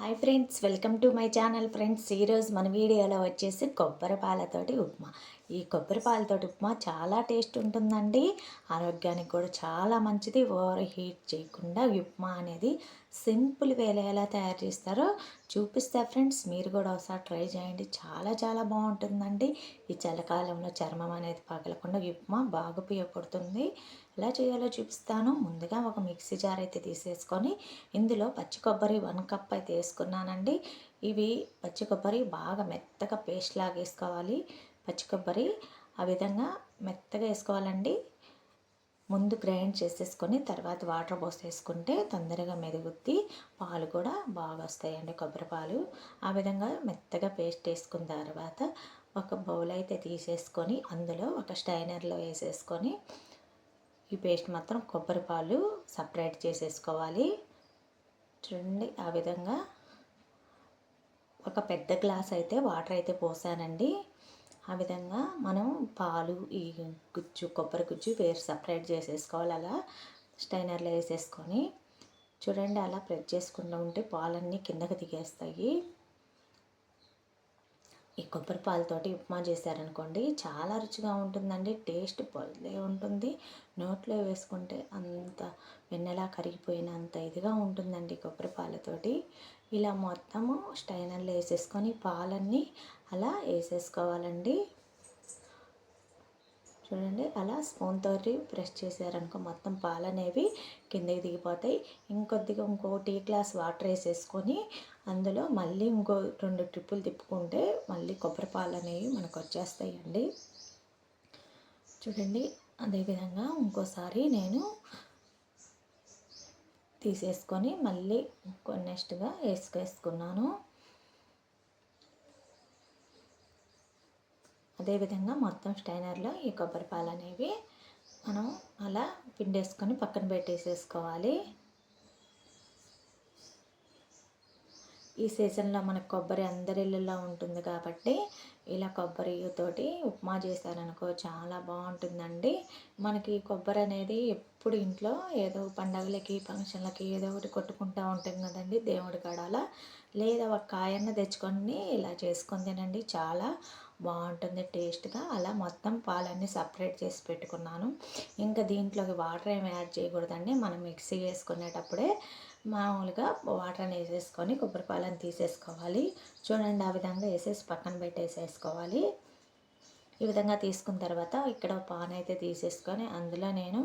Hi friends welcome to my channel friends ఈరోజు మన వీడియోలో వచ్చేసి కొబ్బరి పాలతోటి ఉప్మా. ఈ కొబ్బరి పాలతోటి ఉప్మా చాలా టేస్ట్ ఉంటుందండి. ఆరోగ్యానికి కూడా చాలా మంచిది. ఓవర్ హీట్ చేయకుండా ఉప్మా అనేది సింపుల్ వేలో ఎలా తయారు చేస్తారో చూపిస్తా ఫ్రెండ్స్. మీరు కూడా ఒకసారి ట్రై చేయండి. చాలా చాలా బాగుంటుందండి. ఈ చలికాలంలో చర్మం అనేది పగలకుండా ఉప్మా బాగా ఉపయోగపడుతుంది. ఎలా చేయాలో చూపిస్తాను. ముందుగా ఒక మిక్సీ జార్ అయితే తీసేసుకొని ఇందులో పచ్చి కొబ్బరి వన్ కప్ అయితే వేసుకున్నానండి. ఇవి పచ్చి కొబ్బరి బాగా మెత్తగా పేస్ట్ లాగేసుకోవాలి పచ్చి కొబ్బరి ఆ విధంగా మెత్తగా వేసుకోవాలండి. ముందు గ్రైండ్ చేసేసుకొని తర్వాత వాటర్ పోసేసుకుంటే తొందరగా మెరుగుద్ది పాలు కూడా బాగా వస్తాయండి కొబ్బరి పాలు. ఆ విధంగా మెత్తగా పేస్ట్ వేసుకున్న తర్వాత ఒక బౌల్ అయితే తీసేసుకొని అందులో ఒక స్టైనర్లో వేసేసుకొని ఈ పేస్ట్ మాత్రం కొబ్బరి పాలు సపరేట్ చేసేసుకోవాలి. చూడండి ఆ విధంగా ఒక పెద్ద గ్లాస్ అయితే వాటర్ అయితే పోసానండి. ఆ విధంగా మనం పాలు ఈ గుజ్జు కొబ్బరి గుజ్జు వేరు సపరేట్ చేసేసుకోవాలి. అలా స్టైనర్లో వేసేసుకొని చూడండి అలా ప్రెస్ చేసుకుంటూ ఉంటే పాలన్నీ కిందకి దిగేస్తాయి. ఈ కొబ్బరి పాలతోటి ఉప్మా చేశారనుకోండి చాలా రుచిగా ఉంటుందండి. టేస్ట్ పొలే ఉంటుంది. నోట్లో వేసుకుంటే అంత వెన్నెలా కరిగిపోయినంత ఇదిగా ఉంటుందండి కొబ్బరి పాలతోటి. ఇలా మొత్తము స్టైనర్లో వేసేసుకొని పాలన్నీ అలా వేసేసుకోవాలండి. చూడండి అలా స్పూన్ తోటి ప్రెస్ చేశారనుకో మొత్తం పాలు అనేవి కిందకి దిగిపోతాయి. ఇంకొద్దిగా ఇంకో టీ గ్లాస్ వాటర్ వేసేసుకొని అందులో మళ్ళీ ఇంకో రెండు ట్రిప్పులు తిప్పుకుంటే మళ్ళీ కొబ్బరి పాలు అనేవి మనకు వచ్చేస్తాయండి చూడండి అదేవిధంగా ఇంకోసారి నేను తీసేసుకొని మళ్ళీ నెక్స్ట్గా వేసుకేసుకున్నాను. అదేవిధంగా మొత్తం స్టైనర్లో ఈ కొబ్బరి పాలు అనేవి మనం అలా పిండేసుకొని పక్కన పెట్టేసేసుకోవాలి. ఈ సీజన్లో మనకు కొబ్బరి అందరి ఇళ్ళల్లో ఉంటుంది కాబట్టి ఇలా కొబ్బరితోటి ఉప్మా చేశారనుకో చాలా బాగుంటుందండి. మనకి కొబ్బరి అనేది ఎప్పుడు ఇంట్లో ఏదో పండగలకి ఫంక్షన్లకి ఏదో ఒకటి కొట్టుకుంటూ ఉంటాం కదండి దేవుడి కడాల. లేదా ఒక కాయన్న తెచ్చుకొని ఇలా చేసుకొని తినండి. చాలా బాగుంటుంది టేస్ట్గా. అలా మొత్తం పాలన్నీ సపరేట్ చేసి పెట్టుకున్నాను. ఇంకా దీంట్లోకి వాటర్ ఏమి యాడ్ చేయకూడదండి. మనం మిక్సీ వేసుకునేటప్పుడే మామూలుగా వాటర్ వేసేసుకొని కొబ్బరి పాలను తీసేసుకోవాలి. చూడండి ఆ విధంగా వేసేసి పక్కన పెట్టేసేసుకోవాలి. ఈ విధంగా తీసుకున్న తర్వాత ఇక్కడ పాన్ అయితే తీసేసుకొని అందులో నేను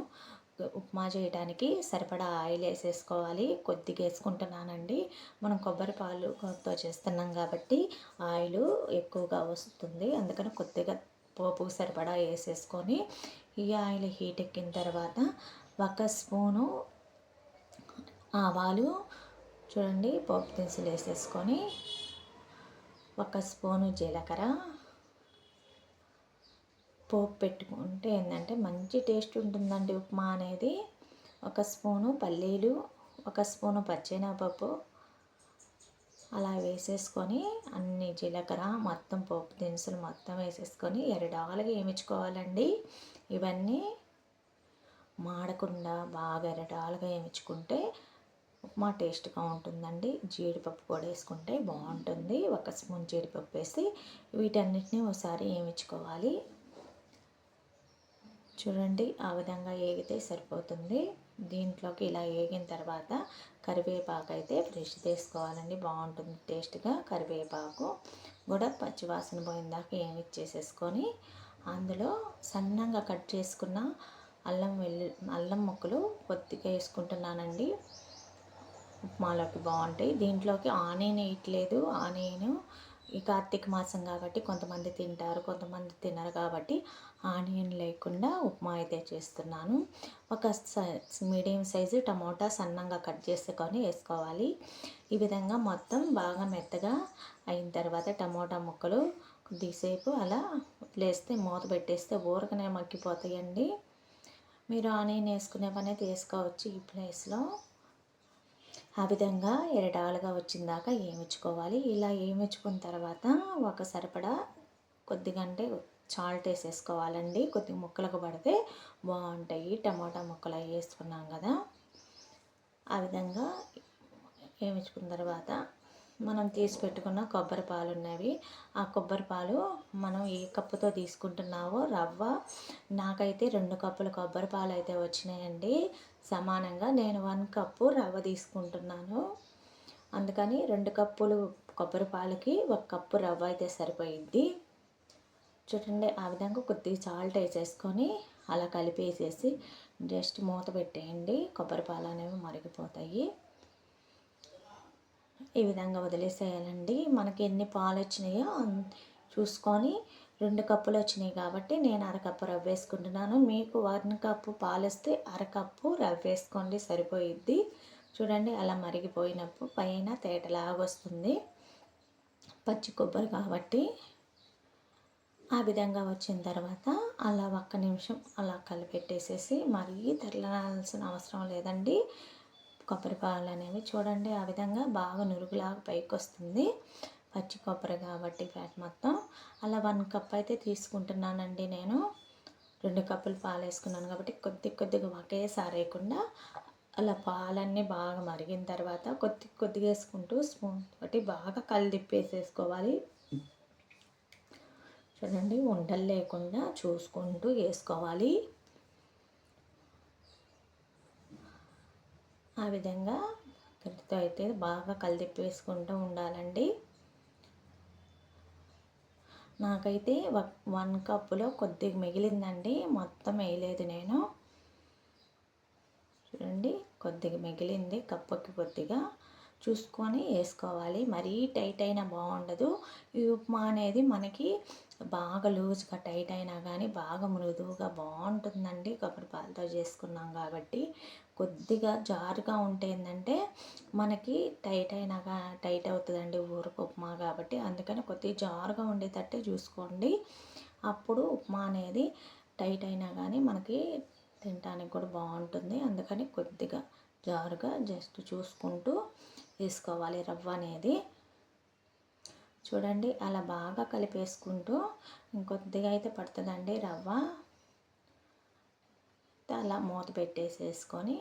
ఉప్మా చేయడానికి సరిపడా ఆయిల్ వేసేసుకోవాలి. కొద్దిగా వేసుకుంటున్నానండి. మనం కొబ్బరి పాలుతో చేస్తున్నాం కాబట్టి ఆయిల్ ఎక్కువగా వస్తుంది. అందుకని కొద్దిగా పోపు సరిపడా వేసేసుకొని ఈ ఆయిల్ హీట్ ఎక్కిన తర్వాత ఒక స్పూను ఆవాలు చూడండి పోపు దినుసులు వేసేసుకొని ఒక స్పూను జీలకర్ర పోపు పెట్టుకుంటే ఏంటంటే మంచి టేస్ట్ ఉంటుందండి ఉప్మా అనేది. ఒక స్పూను పల్లీలు ఒక స్పూను పచ్చెనపప్పు అలా వేసేసుకొని అన్ని జీలకర్ర మొత్తం పోపు దినుసులు మొత్తం వేసేసుకొని ఎరడాలుగా వేయించుకోవాలండి ఇవన్నీ మాడకుండా బాగా ఎరడాలుగా వేయించుకుంటే ఉప్మా టేస్ట్గా ఉంటుందండి. జీడిపప్పు కూడా వేసుకుంటే బాగుంటుంది. ఒక స్పూన్ జీడిపప్పు వేసి వీటన్నిటిని ఒకసారి వేయించుకోవాలి చూడండి ఆ విధంగా ఏగితే సరిపోతుంది. దీంట్లోకి ఇలా వేగిన తర్వాత కరివేపాకు అయితే ఫ్రెష్ తీసుకోవాలండి. బాగుంటుంది టేస్ట్గా కరివేపాకు. కూడా పచ్చివాసన పోయిందాక ఏమిచ్చేసేసుకొని అందులో సన్నంగా కట్ చేసుకున్న అల్లం వెల్లు అల్లం ముక్కలు కొద్దిగా వేసుకుంటున్నానండి. ఉప్మాలోకి బాగుంటాయి. దీంట్లోకి ఆనియన్ వేయట్లేదు. ఆనియన్ ఈ కార్తీక మాసం కాబట్టి కొంతమంది తింటారు కొంతమంది తినరు కాబట్టి ఆనియన్ లేకుండా ఉప్మా అయితే చేస్తున్నాను. ఒక మీడియం సైజు టమోటా సన్నంగా కట్ చేసుకొని వేసుకోవాలి. ఈ విధంగా మొత్తం బాగా మెత్తగా అయిన తర్వాత టమోటా ముక్కలు కొద్దిసేపు అలా వదిలేస్తే మూత పెట్టేస్తే ఊరకనే మగ్గిపోతాయండి. మీరు ఆనియన్ వేసుకునే పని తీసుకోవచ్చు ఈ ప్లేస్లో. ఆ విధంగా ఎరడాలుగా వచ్చిందాక ఏమిచ్చుకోవాలి? ఇలా ఏమిచ్చుకున్న తర్వాత ఒక సరిపడా కొద్దిగంటే చాల్ట్ వేసేసుకోవాలండి. కొద్దిగా ముక్కలకు పడితే బాగుంటాయి. టమాటా ముక్కలు వేసుకున్నాం కదా. ఆ విధంగా వేయించుకున్న తర్వాత మనం తీసి పెట్టుకున్న కొబ్బరి పాలు ఉన్నవి ఆ కొబ్బరి పాలు మనం ఏ కప్పుతో తీసుకుంటున్నావో రవ్వ. నాకైతే రెండు కప్పుల కొబ్బరి పాలు అయితే వచ్చినాయండి. సమానంగా నేను వన్ కప్పు రవ్వ తీసుకుంటున్నాను. అందుకని రెండు కప్పులు కొబ్బరి పాలకి ఒక కప్పు రవ్వ అయితే సరిపోయిద్ది. చూడండి ఆ విధంగా కొద్దిగా సాల్ట్ వేసేసుకొని అలా కలిపేసేసి జస్ట్ మూత పెట్టేయండి. కొబ్బరి పాలు అనేవి మరిగిపోతాయి. ఈ విధంగా వదిలేసేయాలండి. మనకి ఎన్ని పాలు వచ్చినాయో చూసుకొని రెండు కప్పులు వచ్చినాయి కాబట్టి నేను అరకప్పు రవ్వ వేసుకుంటున్నాను. మీకు వన్ కప్పు పాలు అరకప్పు రవ్వ వేసుకోండి సరిపోయిద్ది. చూడండి అలా మరిగిపోయినప్పుడు పైన తేటలాగా వస్తుంది. పచ్చి కొబ్బరి కాబట్టి ఆ విధంగా వచ్చిన తర్వాత అలా ఒక్క నిమిషం అలా కలిపెట్టేసేసి మరీ తెల్లాల్సిన అవసరం లేదండి. కొబ్బరి పాలు అనేవి చూడండి ఆ విధంగా బాగా నురుగులాగా పైకి వస్తుంది. పచ్చి కొబ్బరి కాబట్టి ఫ్యాట్ మొత్తం. అలా వన్ కప్ అయితే తీసుకుంటున్నానండి నేను. రెండు కప్పులు పాలు వేసుకున్నాను కాబట్టి కొద్ది కొద్దిగా ఒకేసారి వేయకుండా అలా పాలన్నీ బాగా మరిగిన తర్వాత కొద్ది కొద్దిగా వేసుకుంటూ స్పూన్ తోటి బాగా కలిదిప్పేసేసుకోవాలి చూడండి ఉండలు లేకుండా చూసుకుంటూ వేసుకోవాలి. ఆ విధంగా గరిటతో అయితే బాగా కలిదిప్పేసుకుంటూ ఉండాలండి. నాకైతే వన్ కప్పులో కొద్దిగా మిగిలిందండి. మొత్తం వేయలేదు నేను. చూడండి కొద్దిగా మిగిలింది కప్పుకి కొద్దిగా. చూసుకొని వేసుకోవాలి. మరీ టైట్ అయినా బాగుండదు. ఈ ఉప్మా అనేది మనకి బాగా లూజ్గా టైట్ అయినా కానీ బాగా మృదువుగా బాగుంటుందండి. కొబ్బరి పాలతో చేసుకున్నాం కాబట్టి. కొద్దిగా జారుగా ఉంటే ఏంటంటే మనకి టైట్ అయినా టైట్ అవుతుందండి ఊరకు ఉప్మా కాబట్టి. అందుకని కొద్దిగా జారుగా ఉండేటట్టే చూసుకోండి. అప్పుడు ఉప్మా అనేది టైట్ అయినా కానీ మనకి తినడానికి కూడా బాగుంటుంది. అందుకని కొద్దిగా జారుగా జస్ట్ చూసుకుంటూ వేసుకోవాలి రవ్వ అనేది. చూడండి అలా బాగా కలిపేసుకుంటూ ఇంకొద్దిగా అయితే పడుతుందండి రవ్వ. అలా మూత పెట్టేసేసుకొని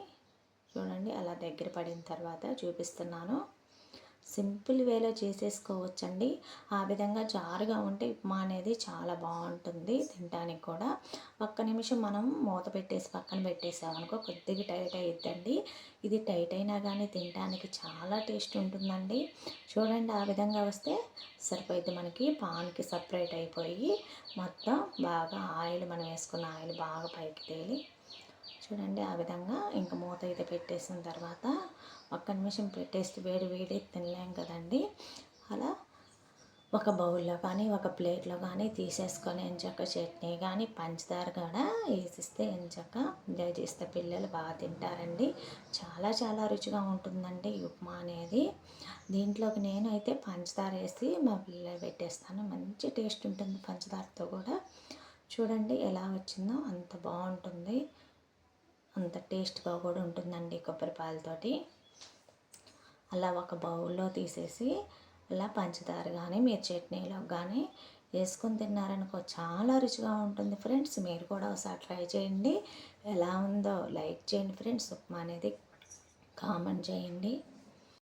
చూడండి అలా దగ్గర పడిన తర్వాత చూపిస్తున్నాను. సింపుల్ వేలో చేసేసుకోవచ్చండి. ఆ విధంగా జారుగా ఉంటే ఉప్మా అనేది చాలా బాగుంటుంది తినడానికి కూడా. ఒక్క నిమిషం మనం మూత పెట్టేసి పక్కన పెట్టేసామనుకో కొద్దిగా టైట్ అయిద్దండి. ఇది టైట్ అయినా కానీ తినడానికి చాలా టేస్ట్ ఉంటుందండి. చూడండి ఆ విధంగా వస్తే సరిపోయింది మనకి. పాన్కి సపరేట్ అయిపోయి మొత్తం బాగా ఆయిల్ మనం వేసుకున్న ఆయిల్ బాగా పైకి తేలి చూడండి ఆ విధంగా ఇంకా మూత అయితే పెట్టేసిన తర్వాత ఒక్క నిమిషం టేస్ట్ వేడి వేడి తినలేం కదండి. అలా ఒక బౌల్లో కానీ ఒక ప్లేట్లో కానీ తీసేసుకొని ఎంచక్క చట్నీ కానీ పంచదార కూడా వేసిస్తే ఎంచక్క ఎంజాయ్ చేస్తే పిల్లలు బాగా తింటారండి. చాలా చాలా రుచిగా ఉంటుందండి ఉప్మా అనేది. దీంట్లోకి నేనైతే పంచదార వేసి మా పిల్లలు పెట్టేస్తాను. మంచి టేస్ట్ ఉంటుంది పంచదారతో కూడా. చూడండి ఎలా వచ్చిందో అంత బాగుంటుంది. అంత టేస్ట్గా కూడా ఉంటుందండి కొబ్బరి పాలతోటి అలా ఒక బౌల్లో తీసేసి అలా పంచదార కానీ మీరు చట్నీలో కానీ వేసుకొని తిన్నారనుకో చాలా రుచిగా ఉంటుంది ఫ్రెండ్స్. మీరు కూడా ఒకసారి ట్రై చేయండి. ఎలా ఉందో లైక్ చేయండి ఫ్రెండ్స్. ఉప్మా అనేది కామెంట్ చేయండి.